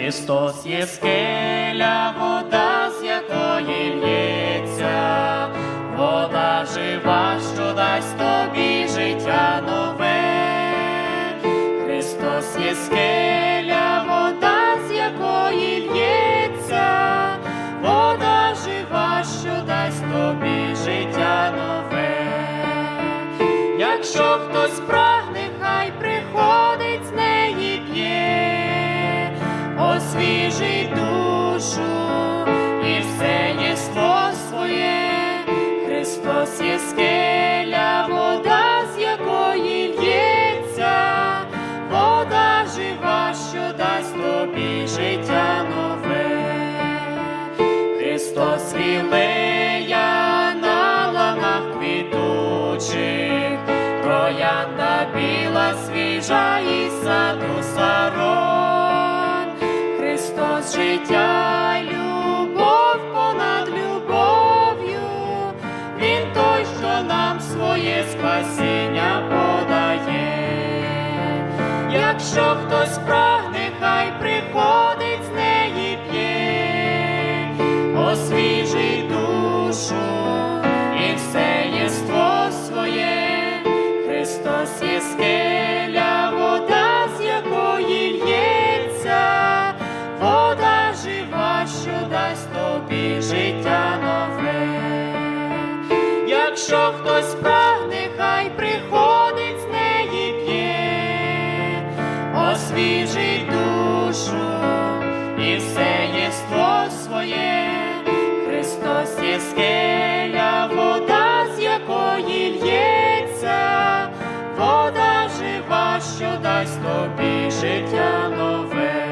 Христос є скеля, вода, з якої лється, вода жива, що дасть тобі життя нове. Христос є скеля, вода, з якої лється, вода жива, що дасть тобі життя нове. Якщо хтось освіжить душу і все своє. Христос є скеля, вода, з якої лється, вода жива, що дасть тобі життя нове. Христос вілея на ланах квітучих, троянда біла, свіжа і любов понад любов'ю, Він той, що нам своє спасіння подає. Якщо хтось прагне, хай приходить з неї п'є, освіжить душу і все єство своє. Христос є скеля, що дасть тобі життя нове. Якщо хтось прагне, хай приходить з неї п'є, освіжить душу і все єство своє. Христос є скеля, вода, з якої лється, вода жива, що дасть тобі життя нове.